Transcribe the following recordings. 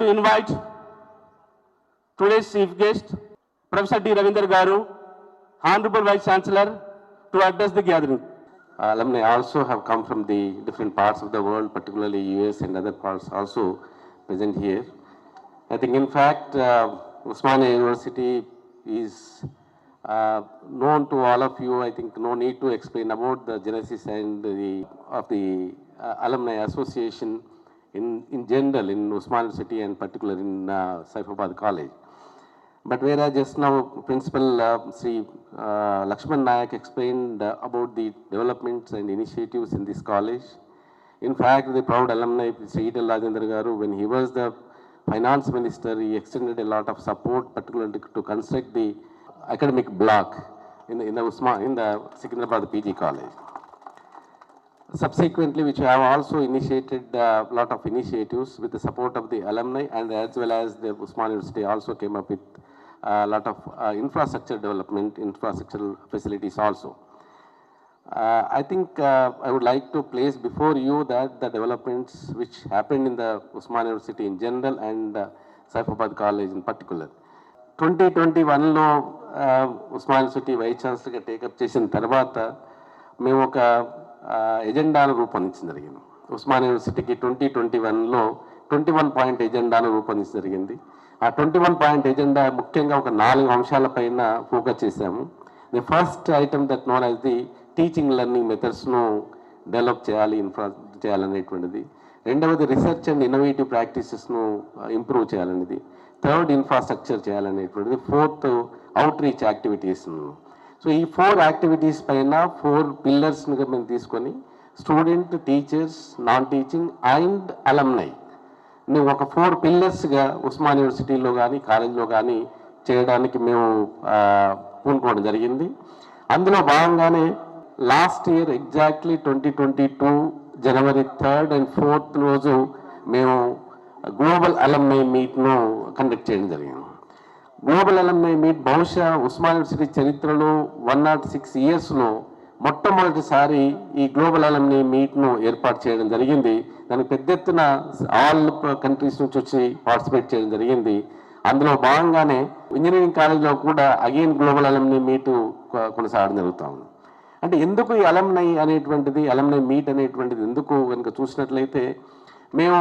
to invite today's chief guest, Professor D. Ravinder Garu, Honorable Vice Chancellor, to address the gathering. alumni also have come from the different parts of the world, particularly US and other parts also present here. I think in fact, uh, Usmania University is uh, known to all of you. I think no need to explain about the genesis and the, of the uh, alumni association in, in general in Usmania city and particularly in uh, Saifabad College. But whereas just now Principal uh, Sri uh, Lakshman Nayak explained uh, about the developments and initiatives in this college, in fact, the proud alumni Sri Ital Rajendra when he was the finance minister, he extended a lot of support, particularly to construct the academic block in the, in the Usman, in the Secunderabad PG college. Subsequently, which have also initiated a lot of initiatives with the support of the alumni and as well as the Usman University also came up with a lot of uh, infrastructure development, infrastructural facilities also. Uh, I think uh, I would like to place before you that the developments which happened in the Usman University in general and uh, Saifabad College in particular. Twenty twenty వన్లో Osman university vice ఛాన్సలర్గా take up చేసిన తర్వాత మేము ఒక ఎజెండాను రూపొందించడం జరిగింది. ఉస్మాన్ యూనివర్సిటీకి ట్వంటీ ట్వంటీ వన్లో ట్వంటీ వన్ పాయింట్ ఎజెండాను రూపొందించడం జరిగింది. ఆ ట్వంటీ వన్ పాయింట్ ఎజెండా ముఖ్యంగా ఒక నాలుగు అంశాలపైన ఫోకస్ చేశాము. The first item that known as the teaching learning మెథడ్స్ను develop చేయాలి ఇన్ఫ్రా చేయాలనేటువంటిది. రెండవది రీసెర్చ్ అండ్ ఇన్నోవేటివ్ ప్రాక్టీసెస్ను ఇంప్రూవ్ చేయాలనేది. థర్డ్ ఇన్ఫ్రాస్ట్రక్చర్ చేయాలనేటువంటిది. ఫోర్త్ అవుట్ రీచ్ యాక్టివిటీస్ను సో ఈ ఫోర్ యాక్టివిటీస్ పైన ఫోర్ పిల్లర్స్ని మేము తీసుకొని student teachers non teaching and alumni మేము ఒక ఫోర్ పిల్లర్స్గా ఉస్మాన్ యూనివర్సిటీలో కానీ కాలేజీలో కానీ చేయడానికి మేము పూనుకోవడం జరిగింది. అందులో భాగంగానే last year exactly twenty twenty two January third and fourth రోజు మేము గ్లోబల్ అలమ్నై మీట్ను కండక్ట్ చేయడం జరిగింది. గ్లోబల్ అలమ్నై మీట్ బహుశా ఉస్మాన్ యూనివర్సిటీ చరిత్రలో వన్ నాట్ సిక్స్ ఇయర్స్లో మొట్టమొదటిసారి ఈ గ్లోబల్ అలమ్నై మీట్ను ఏర్పాటు చేయడం జరిగింది. దానికి పెద్ద ఎత్తున ఆల్ కంట్రీస్ నుంచి వచ్చి పార్టిసిపేట్ చేయడం జరిగింది. అందులో భాగంగానే ఇంజనీరింగ్ కాలేజ్లో కూడా అగైన్ గ్లోబల్ అలమ్నై మీటు కొనసాగడం జరుగుతూ ఉంది. అంటే ఎందుకు ఈ అలమ్నై అనేటువంటిది అలమ్నై మీట్ అనేటువంటిది ఎందుకు కనుక చూసినట్లయితే మేము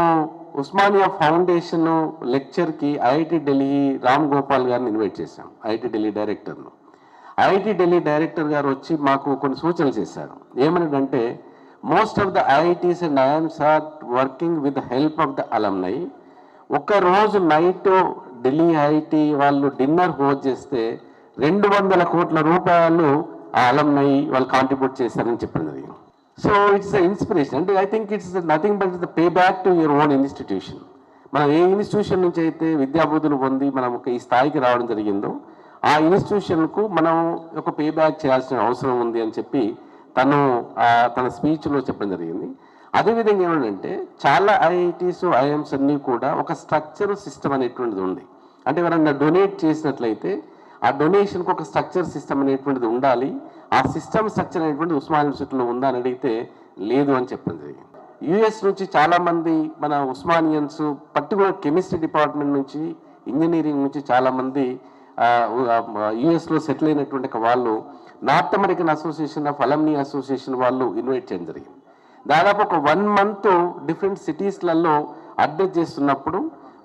ఉస్మానియా ఫౌండేషన్ లెక్చర్కి ఐఐటి ఢిల్లీ రామ్ గోపాల్ గారిని ఇన్వైట్ చేశాం ఐఐటి ఢిల్లీ డైరెక్టర్ను. ఐఐటి ఢిల్లీ డైరెక్టర్ గారు వచ్చి మాకు కొన్ని సూచనలు చేశారు. ఏమనంటే most of the IITs and IIMs are working with help of the alumni ఒక రోజు నైట్ ఢిల్లీ ఐఐటి వాళ్ళు డిన్నర్ హోస్ట్ చేస్తే రెండు వందల కోట్ల రూపాయలు ఆ అలమ్నై వాళ్ళు కాంట్రిబ్యూట్ చేశారని చెప్పడం జరిగింది. సో ఇట్స్ ఇన్స్పిరేషన్ అంటే I think it's nothing but the pay back to your own institution మనం ఏ ఇన్స్టిట్యూషన్ నుంచి అయితే విద్యాబుద్ధులు పొంది మనం ఒక ఈ స్థాయికి రావడం జరిగిందో ఆ ఇన్స్టిట్యూషన్కు మనం ఒక పే బ్యాక్ చేయాల్సిన అవసరం ఉంది అని చెప్పి తను తన స్పీచ్లో చెప్పడం జరిగింది. అదేవిధంగా ఏమంటే చాలా ఐఐటీస్ ఐఎమ్స్ అన్నీ కూడా ఒక స్ట్రక్చర్ సిస్టమ్ అనేటువంటిది ఉంది. అంటే ఎవరన్నా డొనేట్ చేసినట్లయితే ఆ డొనేషన్కి ఒక స్ట్రక్చర్ సిస్టమ్ అనేటువంటిది ఉండాలి. ఆ సిస్టమ్ స్ట్రక్చర్ అనేటువంటిది ఉస్మాన్ యూనివర్సిటీలో ఉందా అని అడిగితే లేదు అని చెప్పింది యుఎస్ నుంచి చాలామంది మన ఉస్మానియన్స్ పర్టికులర్ కెమిస్ట్రీ డిపార్ట్మెంట్ నుంచి ఇంజనీరింగ్ నుంచి చాలామంది యుఎస్లో సెటిల్ అయినటువంటి వాళ్ళు North American association of alumni association వాళ్ళు ఇన్వైట్ చేయడం జరిగింది. దాదాపు ఒక వన్ మంత్ డిఫరెంట్ సిటీస్లలో అడ్రస్ చేస్తున్నప్పుడు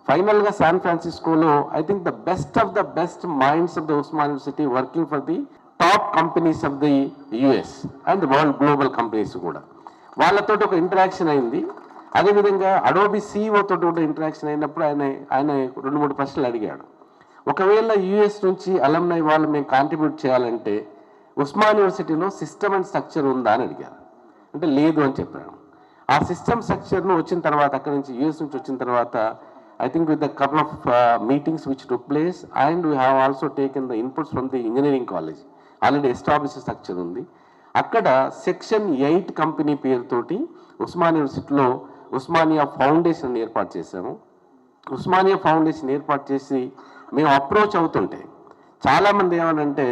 ఫైనల్గా San ఫ్రాన్సిస్కోలో I think the best of the best minds of the Osman university working for the top companies of the US and world global companies కూడా. వాళ్ళతో ఒక ఇంటరాక్షన్ అయింది. అదేవిధంగా అడోబి సిఇఓ తోటి కూడా ఇంటరాక్షన్ అయినప్పుడు ఆయన ఆయన రెండు మూడు ప్రశ్నలు అడిగాడు. ఒకవేళ యుఎస్ నుంచి అలమ్నై వాళ్ళు మేము కాంట్రిబ్యూట్ చేయాలంటే ఉస్మాన్ యూనివర్సిటీలో సిస్టమ్ అండ్ స్ట్రక్చర్ ఉందా అని అడిగారు. అంటే లేదు అని చెప్పాను ఆ సిస్టమ్ స్ట్రక్చర్ను వచ్చిన తర్వాత అక్కడి నుంచి యూఎస్ నుంచి వచ్చిన తర్వాత I think with the of of meetings which took place and we have also taken the inputs from the engineering college already establish structure ఉంది. అక్కడ సెక్షన్ ఎయిట్ కంపెనీ పేరుతోటి ఉస్మాన్ యూనివర్సిటీలో ఉస్మానియా ఫౌండేషన్ ఏర్పాటు చేశాము. ఉస్మానియా ఫౌండేషన్ ఏర్పాటు చేసి మేము అప్రోచ్ అవుతుంటే చాలామంది ఏమనంటే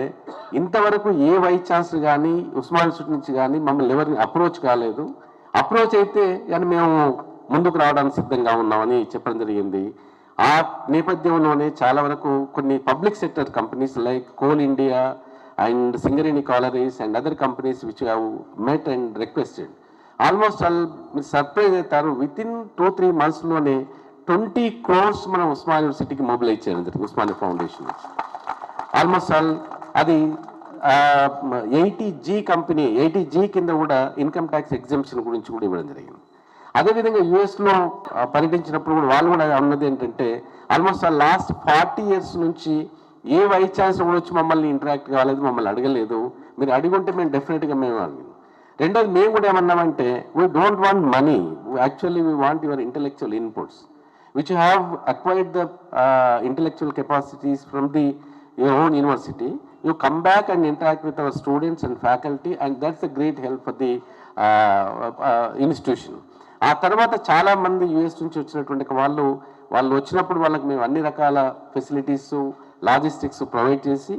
ఇంతవరకు ఏ వైస్ ఛాన్సలర్ కానీ ఉస్మాన్ యూనివర్సిటీ నుంచి కానీ మమ్మల్ని ఎవరిని అప్రోచ్ కాలేదు. అప్రోచ్ అయితే కానీ మేము ముందుకు రావడానికి సిద్ధంగా ఉన్నామని చెప్పడం జరిగింది. ఆ నేపథ్యంలోనే చాలా వరకు కొన్ని public sector companies like Coal India and Singareni collieries and other companies which have met and requested almost all మీరు సర్ప్రైజ్ అవుతారు విత్ ఇన్ టూ త్రీ మంత్స్లోనే ట్వంటీ క్రోర్స్ మనం ఉస్మాన్ యూనివర్సిటీకి మొబిలైజ్ చేయడం జరిగింది ఉస్మానియా ఫౌండేషన్ ఆల్మోస్ట్ ఆల్ అది eighty G company eighty G కింద కూడా ఇన్కమ్ ట్యాక్స్ ఎగ్జామ్షన్ గురించి కూడా ఇవ్వడం జరిగింది. అదేవిధంగా యుఎస్లో పర్యటించినప్పుడు కూడా వాళ్ళు కూడా అన్నది ఏంటంటే ఆల్మోస్ట్ ఆ లాస్ట్ ఫార్టీ ఇయర్స్ నుంచి ఏ వై ఛాన్సలర్ కూడా వచ్చి మమ్మల్ని ఇంటరాక్ట్ కాలేదు మమ్మల్ని అడగలేదు. మీరు అడిగి ఉంటే మేము డెఫినెట్గా మేము అడిగి రెండోది మేము కూడా ఏమన్నామంటే we don't want money actually we want your intellectual inputs which have acquired the intellectual capacities from the your own university you come back and interact with our students and faculty and that's the great help for the institution ఆ తర్వాత చాలా మంది US నుంచి వచ్చినటువంటి వాళ్ళు వాళ్ళు వచ్చినప్పుడు వాళ్ళకి మేము అన్ని రకాల ఫెసిలిటీస్ లాజిస్టిక్స్ ప్రొవైడ్ చేసి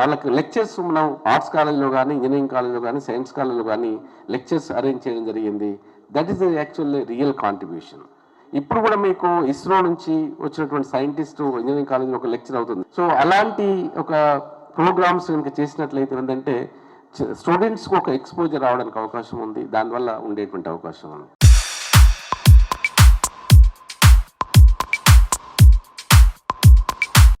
వాళ్ళకి లెక్చర్స్ మనం ఆర్ట్స్ కాలేజ్లో కానీ ఇంజనీరింగ్ కాలేజ్లో కానీ సైన్స్ కాలేజ్లో కానీ లెక్చర్స్ అరేంజ్ చేయడం జరిగింది. That is actually real contribution ఇప్పుడు కూడా మీకు ఇస్రో నుంచి వచ్చినటువంటి సైంటిస్ట్ ఇంజనీరింగ్ కాలేజ్లో ఒక లెక్చర్ అవుతుంది. సో అలాంటి ఒక ప్రోగ్రామ్స్ కనుక చేసినట్లయితే ఏంటంటే స్టూడెంట్స్కి ఒక ఎక్స్పోజర్ రావడానికి అవకాశం ఉంది. దానివల్ల ఉండేటువంటి అవకాశం ఉంది.